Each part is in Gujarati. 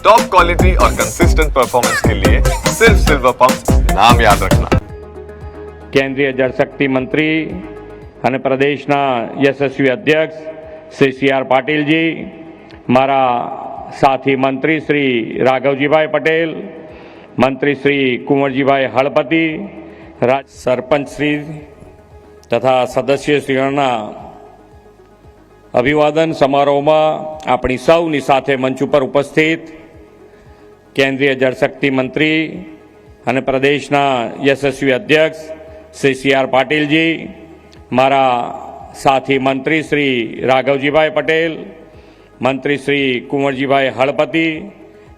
टॉप क्वालिटी और कंसिस्टेंट परफॉर्मेंस के लिए सिर्फ सिल्वर पंप नाम याद रखना કેન્દ્રીય જળશક્તિ મંત્રી અને પ્રદેશના યશસ્વી અધ્યક્ષ શ્રી સી આર પાટીલજી મારા સાથી મંત્રી શ્રી રાઘવજીભાઈ પટેલ મંત્રી શ્રી કુંવરજીભાઈ હળપતિ રાજ સરપંચ શ્રી તથા સદસ્યશ્રીઓના અભિવાદન સમારોહમાં આપણી સૌની સાથે મંચ ઉપર ઉપસ્થિત કેન્દ્રીય જળશક્તિ મંત્રી અને પ્રદેશના યશસ્વી અધ્યક્ષ શ્રી સી આર પાટીલજી, મારા સાથી મંત્રી શ્રી રાઘવજીભાઈ પટેલ, મંત્રી શ્રી કુંવરજીભાઈ હળપતિ,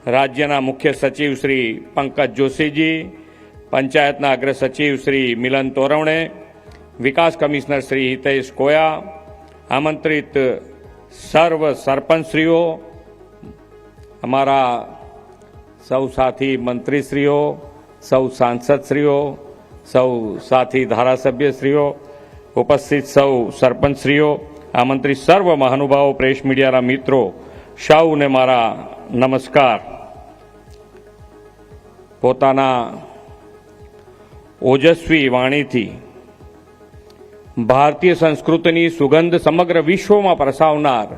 રાજ્યના મુખ્ય સચિવ શ્રી પંકજ જોશીજી, પંચાયતના અગ્ર સચિવ શ્રી મિલન તોરવણે, વિકાસ કમિશનર શ્રી હિતેશ કોયા, આમંત્રિત સર્વ સરપંચશ્રીઓ, અમારા સૌ સાથી મંત્રીશ્રીઓ, સૌ સાંસદશ્રીઓ, સૌ સાથી ધારાસભ્યશ્રીઓ, ઉપસ્થિત સૌ સરપંચશ્રીઓ, આમંત્રિત સર્વ મહાનુભાવો, પ્રેસ મીડિયાના મિત્રો, સૌને મારા નમસ્કાર. પોતાના ઓજસ્વી વાણીથી ભારતીય સંસ્કૃતિની સુગંધ સમગ્ર વિશ્વમાં પ્રસાવનાર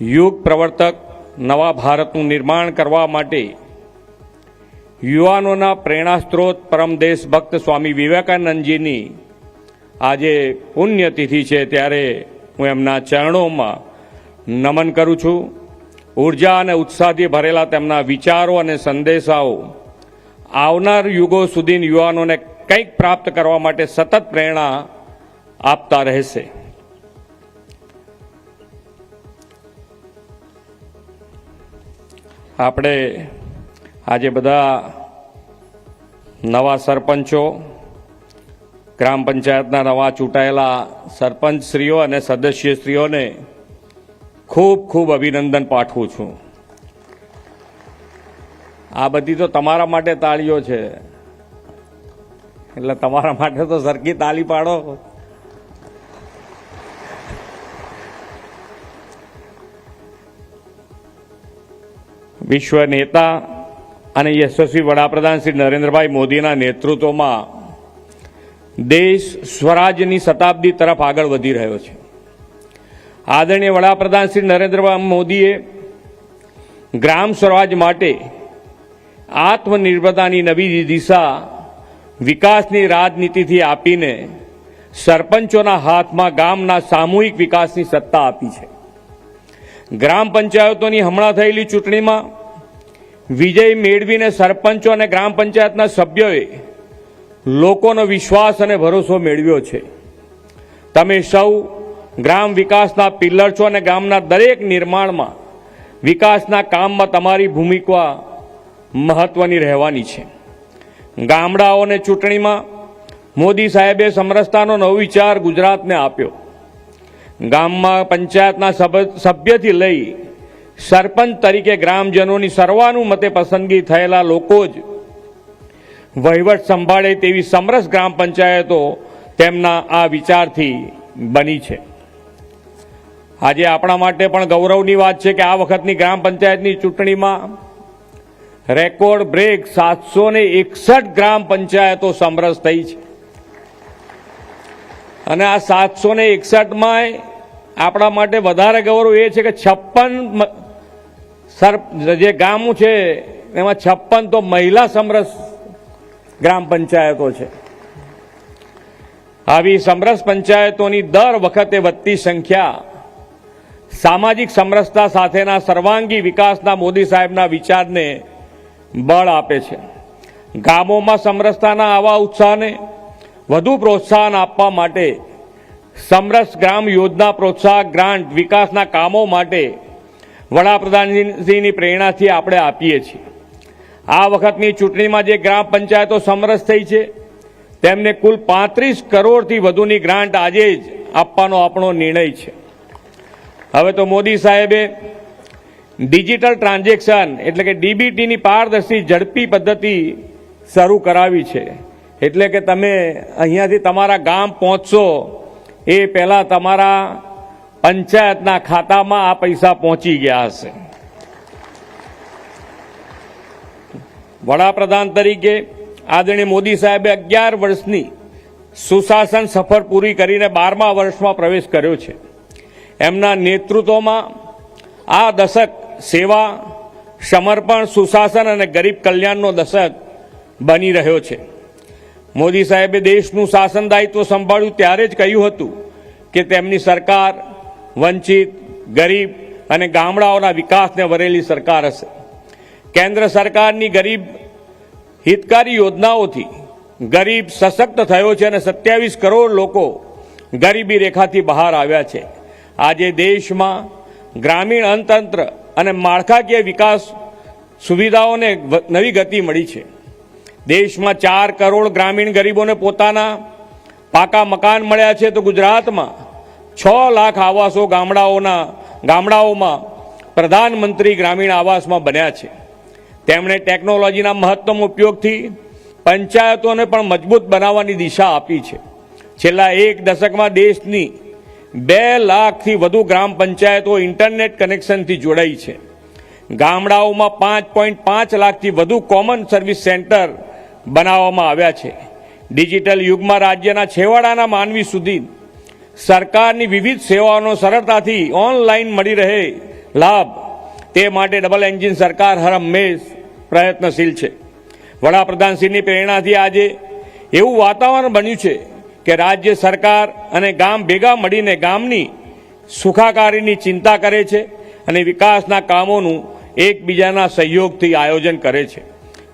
યુગ પ્રવર્તક નવા ભારતનું નિર્માણ કરવા માટે યુવાનોના પ્રેરણા સ્ત્રોત પરમ દેશભક્ત સ્વામી વિવેકાનંદજીની આજે પુણ્યતિથિ છે ત્યારે હું એમના ચરણોમાં નમન કરું છું. ઊર્જા અને ઉત્સાહથી ભરેલા તેમના વિચારો અને સંદેશાઓ આવનાર યુગો સુધી યુવાનોને કંઈક પ્રાપ્ત કરવા માટે સતત પ્રેરણા આપતા રહેશે. આપણે આજે બધા નવા સરપંચો, ગ્રામ પંચાયતના નવા ચૂંટાયેલા સરપંચશ્રીઓ અને સદસ્યશ્રીઓને ખૂબ ખૂબ અભિનંદન પાઠવું છું. આ બધી તો તમારા માટે તાળીઓ છે. એટલે તમારા માટે તો સરખી તાળી પાડો. વિશ્વ નેતા અને યશસ્વી વડાપ્રધાન શ્રી નરેન્દ્રભાઈ મોદીના નેતૃત્વમાં દેશ સ્વરાજની શતાબ્દી તરફ આગળ વધી રહ્યો છે. આદરણીય વડાપ્રધાન શ્રી નરેન્દ્રભાઈ મોદીએ ગ્રામ સ્વરાજ માટે આત્મનિર્ભરતાની નવી દિશા વિકાસની રાજનીતિથી આપીને સરપંચોના હાથમાં ગામના સામૂહિક વિકાસની સત્તા આપી છે. ગ્રામ પંચાયતોની હમણાં થયેલી ચૂંટણીમાં વિજય મેળવીને સરપંચો અને ગ્રામ પંચાયતના સભ્યોએ લોકોનો વિશ્વાસ અને ભરોસો મેળવ્યો છે. તમે સૌ ગ્રામ વિકાસના પિલ્લર છો અને ગામના દરેક નિર્માણમાં વિકાસના કામમાં તમારી ભૂમિકા મહત્વની રહેવાની છે. ગામડાઓને ચૂંટણીમાં મોદી સાહેબે સમરસતાનો નવો વિચાર ગુજરાતને આપ્યો. ગામમાં પંચાયતના સભ- સભ્યથી લઈ સરપંચ તરીકે ગ્રામજનોની સર્વાનુમતે પસંદગી થયેલા લોકો જ વહીવટ સંભાળે તેવી સમરસ ગ્રામ પંચાયતો તેમના આ વિચારથી બની છે. આજે આપણા માટે પણ ગૌરવની વાત છે કે આ વખતની ગ્રામ પંચાયતની ચૂંટણીમાં રેકોર્ડ બ્રેક સાતસો એકસઠ ગ્રામ પંચાયતો સમરસ થઈ છે. અને આ સાતસો ને એકસઠમાં આપણા માટે વધારે ગૌરવ એ છે કે છપ્પન સર, જે ગામું છે, એમાં છપ્પન તો મહિલા સમરસ ગ્રામ પંચાયતો છે. આવી સમરસ પંચાયતોની દર વખતે વધતી સંખ્યા સામાજિક સમરસતા સાથેના સર્વાંગી વિકાસના મોદી સાહેબના વિચારને બળ આપે છે. ગામોમાં સમરસતાના આવા ઉત્સાહને વધુ પ્રોત્સાહન આપવા માટે સમરસ ગ્રામ યોજના પ્રોત્સાહક ગ્રાન્ટ વિકાસના કામો માટે વડાપ્રધાનજીની પ્રેરણાથી આપણે આપીએ છીએ. આ વખતની ચૂંટણીમાં જે ગ્રામ પંચાયતો સમરસ થઈ છે, તેમને કુલ પાંત્રીસ કરોડથી વધુની ગ્રાન્ટ આજે જ આપવાનો આપણો નિર્ણય છે. હવે તો મોદી સાહેબે ડિજિટલ ટ્રાન્ઝેક્શન એટલે કે ડીબીટીની પારદર્શી ઝડપી પદ્ધતિ શરૂ કરાવી છે. એટલે કે તમે અહીંયાથી તમારા ગામ પહોંચશો, એ પહેલાં તમારા પંચાયતના ખાતામાં આ પૈસા પહોંચી ગયા હશે. વડાપ્રધાન તરીકે આદરણીય મોદી સાહેબે અગિયાર વર્ષની સુશાસન સફર પૂરી કરીને બારમા વર્ષમાં પ્રવેશ કર્યો છે. એમના નેતૃત્વમાં આ દશક સેવા, સમર્પણ, સુશાસન અને ગરીબ કલ્યાણનો દશક બની રહ્યો છે. મોદી સાહેબે દેશનું શાસન દાયિત્વ સંભાળ્યું ત્યારે જ કહ્યું હતું કે તેમની સરકાર વંચિત, ગરીબ અને ગામડાઓના વિકાસને વરેલી સરકાર હશે. કેન્દ્ર સરકારની ગરીબ હિતકારી યોજનાઓથી ગરીબ સશક્ત થયો છે અને સત્યાવીસ કરોડ લોકો ગરીબી રેખાથી બહાર આવ્યા છે. આજે દેશમાં ગ્રામીણ અંતંત્ર અને માળખાકીય વિકાસ સુવિધાઓને નવી ગતિ મળી છે. દેશમાં ચાર કરોડ ગ્રામીણ ગરીબોને પોતાના પાકા મકાન મળ્યા છે તો ગુજરાતમાં છ લાખ આવાસો ગામડાઓના, ગામડાઓમાં પ્રધાનમંત્રી ગ્રામીણ આવાસમાં બન્યા છે. તેમણે ટેકનોલોજીના મહત્તમ ઉપયોગથી પંચાયતોને પણ મજબૂત બનાવવાની દિશા આપી છે. છેલ્લા એક દશકમાં દેશની બે લાખથી વધુ ગ્રામ પંચાયતો ઇન્ટરનેટ કનેક્શનથી જોડાઈ છે. ગામડાઓમાં પાંચ પોઈન્ટ પાંચ લાખથી વધુ કોમન સર્વિસ સેન્ટર બનાવવામાં આવ્યા છે. ડિજિટલ યુગમાં રાજ્યના છેવાડાના માનવી સુધી સરકારની વિવિધ સેવાઓનો સરળતાથી ઓનલાઈન મળી રહે લાભ. તે માટે ડબલ એન્જિન સરકાર હર હંમેશ પ્રયત્નશીલ છે. વડાપ્રધાનશ્રીની પ્રેરણાથી આજે એવું વાતાવરણ બન્યું છે કે રાજ્ય સરકાર અને ગામ ભેગા મળીને ગામની સુખાકારીની ચિંતા કરે છે અને વિકાસના કામોનું એકબીજાના સહયોગથી આયોજન કરે છે.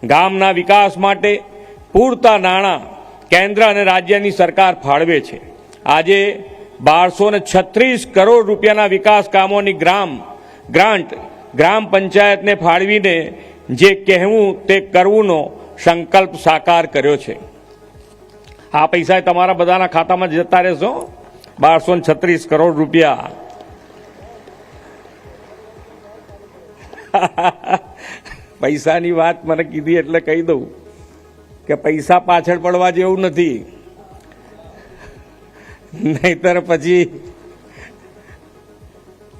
ગામના વિકાસ માટે પૂરતા નાણાં કેન્દ્ર અને રાજ્યની સરકાર ફાળવે છે. આજે બારસો ને છત્રીસ કરોડ રૂપિયાના વિકાસ કામોની ગ્રામ, ગ્રાન્ટ ગ્રામ પંચાયતને ફાળવીને જે કહેવું તે કરવુંનો સંકલ્પ સાકાર કર્યો છે. આ પૈસા તમારા બધાના ખાતામાં જતા રહેશો. બારસો ને છત્રીસ કરોડ રૂપિયા. પૈસાની વાત મને કીધી એટલે કહી દઉં કે પૈસા પાછળ પડવા જેવું નથી. નહીતર પછી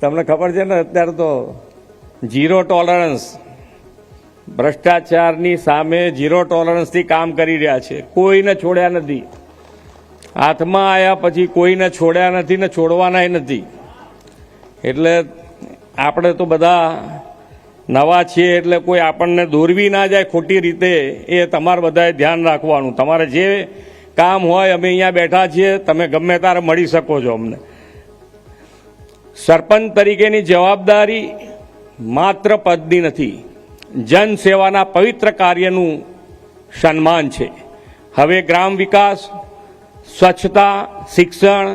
તમને ખબર છે ને અત્યારે તો ઝીરો ટોલરન્સ ભ્રષ્ટાચારની સામે ઝીરો ટોલરન્સથી કામ કરી રહ્યા છે. કોઈને છોડ્યા નથી. હાથમાં આવ્યા પછી કોઈને છોડ્યા નથી ને છોડવાનાય નથી. એટલે આપણે તો બધા નવા છીએ એટલે કોઈ આપણને દોરવી ના જાય ખોટી રીતે, એ તમારે બધાએ ધ્યાન રાખવાનું. તમારે જે કામ હોય, અમે અહીંયા બેઠા છીએ, તમે ગમે ત્યારે મળી શકો છો અમને. સરપંચ તરીકેની જવાબદારી માત્ર પદની નથી, જનસેવાના પવિત્ર કાર્યનું સન્માન છે. હવે ગ્રામ વિકાસ, સ્વચ્છતા, શિક્ષણ,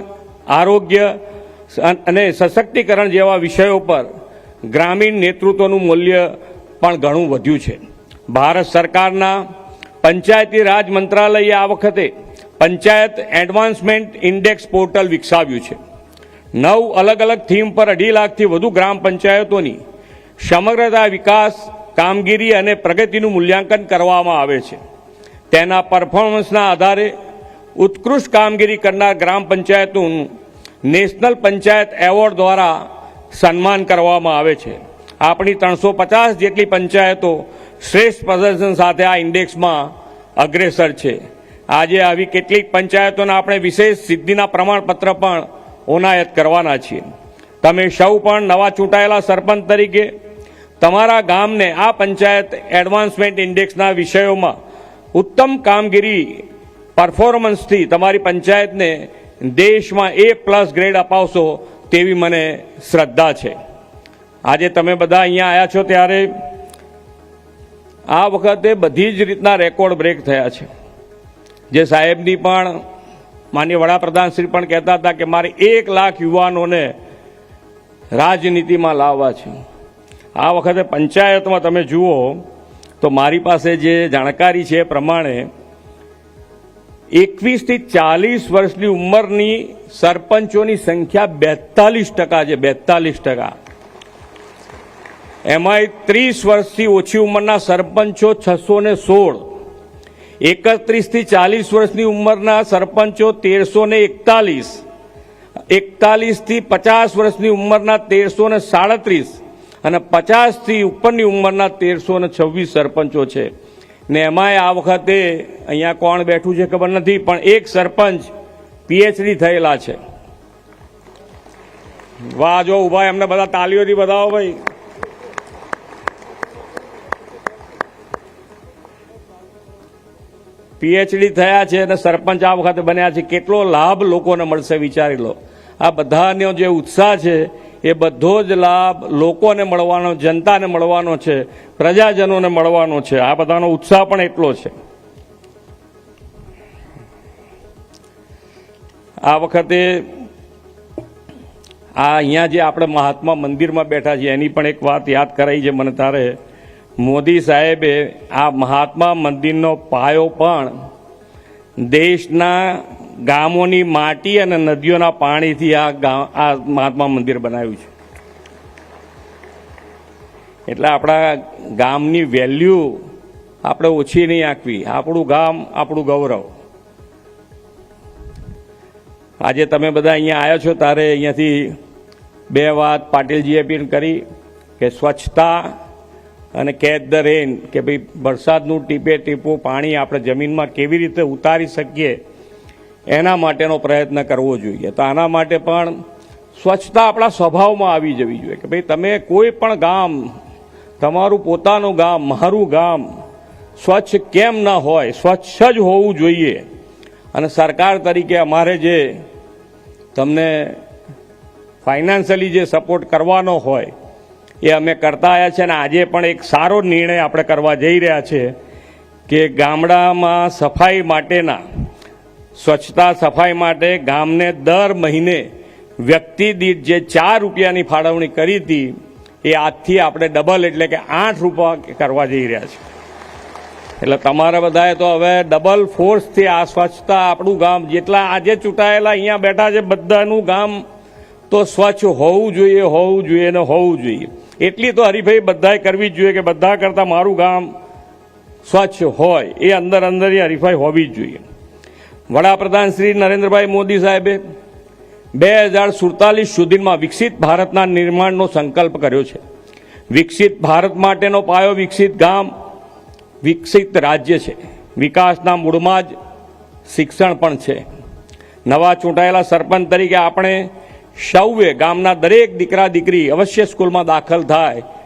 આરોગ્ય અને સશક્તિકરણ જેવા વિષયો પર ગ્રામીણ નેતૃત્વનું મૂલ્ય પણ ઘણું વધ્યું છે. ભારત સરકારના પંચાયતી રાજ મંત્રાલયે આ વખતે પંચાયત એડવાન્સમેન્ટ ઇન્ડેક્સ પોર્ટલ વિકસાવ્યું છે. નવ અલગ અલગ થીમ પર અઢી લાખથી વધુ ગ્રામ પંચાયતોની સમગ્રતા વિકાસ, કામગીરી અને પ્રગતિનું મૂલ્યાંકન કરવામાં આવે છે. તેના પરફોર્મન્સના આધારે ઉત્કૃષ્ટ કામગીરી કરનાર ગ્રામ પંચાયતોનું નેશનલ પંચાયત એવોર્ડ દ્વારા સન્માન કરવામાં આવે છે. આપણી ત્રણસો પચાસ જેટલી પંચાયતો શ્રેષ્ઠ પ્રદર્શન સાથે આ ઇન્ડેક્સમાં અગ્રેસર છે. આજે આવી કેટલીક પંચાયતોના આપણે વિશેષ સિદ્ધિના પ્રમાણપત્ર પણ ઓનાયત કરવાના છીએ. તમે સૌ પણ નવા ચૂંટાયેલા સરપંચ તરીકે તમારા ગામને આ પંચાયત એડવાન્સમેન્ટ ઇન્ડેક્સના વિષયોમાં ઉત્તમ કામગીરી પરફોર્મન્સથી તમારી પંચાયતને દેશમાં એ પ્લસ ગ્રેડ અપાવશો તેવી મને શ્રદ્ધા છે. આજે તમે બધા અહીંયા આવ્યા છો ત્યારે આ વખતે બધી જ રીતના રેકોર્ડ બ્રેક થયા છે. જે સાહેબની પણ માન્ય વડાપ્રધાન શ્રી પણ કહેતા હતા કે મારે એક લાખ યુવાનોને રાજનીતિમાં લાવવા છે. આ વખતે પંચાયતમાં તમે જુઓ તો મારી પાસે જે જાણકારી છે એ પ્રમાણે એકવીસથી ચાલીસ વર્ષની ઉંમરની સરપંચોની સંખ્યા બેતાલીસ ટકા છે, બેતાલીસ ટકા. એમાંય ત્રીસ વર્ષથી ઓછી ઉંમરના સરપંચો છસો ને સોળ. એકત્રીસથી ચાલીસ વર્ષની ઉંમરના સરપંચો તેરસો ને એકતાલીસ, એકતાલીસથી પચાસ વર્ષની ઉંમરના તેરસો ને સાડત્રીસ અને પચાસથી ઉપરની ઉંમરના તેરસો ને છવ્વીસ સરપંચો છે. ને એમાંય આ વખતે અહીંયા કોણ બેઠું છે ખબર નથી, પણ એક સરપંચ પીએચડી થયેલા છે. વાહ, જો ઊભા એમને બધા તાલીઓથી બતાવો ભાઈ. પીએચડી થયા છે અને સરપંચ આ વખતે બન્યા છે, કેટલો લાભ લોકોને મળશે વિચારી લો. આ બધાનો જે ઉત્સાહ છે, એ બધો જ લાભ લોકોને મળવાનો, જનતાને મળવાનો છે, પ્રજાજનોને મળવાનો છે. આ બધાનો ઉત્સાહ પણ એટલો છે. આ વખતે આ અહીંયા જે આપણે મહાત્મા મંદિરમાં બેઠા છીએ, એની પણ એક વાત યાદ કરાઈ છે મને તારે. મોદી સાહેબે આ મહાત્મા મંદિરનો પાયો પણ દેશના ગામોની માટી અને નદીઓના પાણીથી આ આ મહાત્મા મંદિર બનાવ્યું છે. એટલે આપણા ગામની વેલ્યુ આપણે ઓછી નહીં આંકવી. આપણું ગામ આપણું ગૌરવ. આજે તમે બધા અહીંયા આવ્યા છો ત્યારે અહીંયાથી બે વાત પાટીલજીએ પણ કરી કે સ્વચ્છતા અને કેચ ધ રેન કે ભાઈ વરસાદનું ટીપે ટીપું પાણી આપણે જમીનમાં કેવી રીતે ઉતારી શકીએ, એના માટેનો પ્રયત્ન કરવો જોઈએ. તો આના માટે પણ સ્વચ્છતા આપણા સ્વભાવમાં આવી જવી જોઈએ કે ભાઈ તમે કોઈ પણ ગામ, તમારું પોતાનું ગામ, મારું ગામ સ્વચ્છ કેમ ન હોય, સ્વચ્છ જ હોવું જોઈએ. અને સરકાર તરીકે અમારે જે તમને ફાઇનાન્શિયલી જે સપોર્ટ કરવાનો હોય એ અમે કરતા આવ્યા છે અને આજે પણ એક સારો નિર્ણય આપણે કરવા જઈ રહ્યા છે કે ગામડામાં સફાઈ માટેના, સ્વચ્છતા સફાઈ માટે ગામને દર મહિને વ્યક્તિ દીઠ જે ચાર રૂપિયાની ફાળવણી કરી હતી, એ આજથી આપણે ડબલ એટલે કે આઠ રૂપિયા કરવા જઈ રહ્યા છે. એટલે તમારા બધાએ તો હવે ડબલ ફોર્સથી આ સ્વચ્છતા આપણું ગામ જેટલા આજે ચૂંટાયેલા અહીંયા બેઠા છે બધાનું ગામ તો સ્વચ્છ હોવું જોઈએ હોવું જોઈએ ને હોવું જોઈએ. એટલી તો હરીફાઈ બધાએ કરવી જ જોઈએ કે બધા કરતાં મારું ગામ સ્વચ્છ હોય, એ અંદર અંદર એ હરીફાઈ હોવી જ જોઈએ. વડાપ્રધાન શ્રી નરેન્દ્રભાઈ મોદી સાહેબે બે હજાર સુડતાલીસ સુધીમાં વિકસિત ભારતના નિર્માણનો સંકલ્પ કર્યો છે. વિકસિત ભારત માટેનો પાયો વિકસિત ગામ, વિકસિત રાજ્ય છે. વિકાસના મૂળમાં જ શિક્ષણ પણ છે. નવા ચૂંટાયેલા સરપંચ તરીકે આપણે સૌએ ગામના દરેક દીકરા દીકરી અવશ્ય સ્કૂલમાં દાખલ થાય.